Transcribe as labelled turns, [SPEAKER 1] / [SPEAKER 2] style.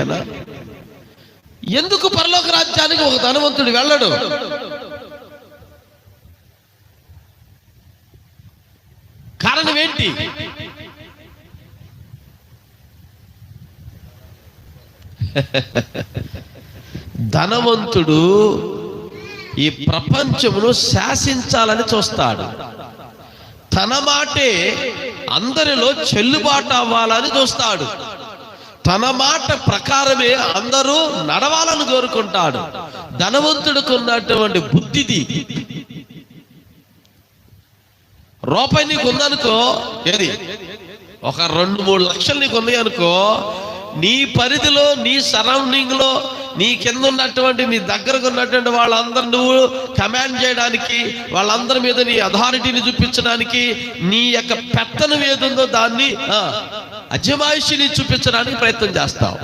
[SPEAKER 1] ఏనా ఎందుకు పరలోక రాజ్యానికి ఒక ధనవంతుడు వెళ్ళడు? కారణం ఏంటి? ధనవంతుడు ఈ ప్రపంచమును శాసించాలని చూస్తాడు. తన మాటే అందరిలో చెల్లుబాటు అవ్వాలని చూస్తాడు. తన మాట ప్రకారమే అందరూ నడవాలని కోరుకుంటాడు. ధనవంతుడికి ఉన్నటువంటి బుద్ధిది. రూపాయి నీకు ఉందనుకో ఏది? ఒక రెండు మూడు లక్షలు నీకు ఉన్నాయి అనుకో నీ పరిధిలో నీ సరౌండింగ్లో నీ కింద ఉన్నటువంటి నీ దగ్గరకు ఉన్నటువంటి వాళ్ళందరూ నువ్వు కమాండ్ చేయడానికి వాళ్ళందరి మీద నీ అథారిటీని చూపించడానికి నీ యొక్క పెత్తనం ఏదుందో దాన్ని అజమాయిషిని చూపించడానికి ప్రయత్నం చేస్తావు.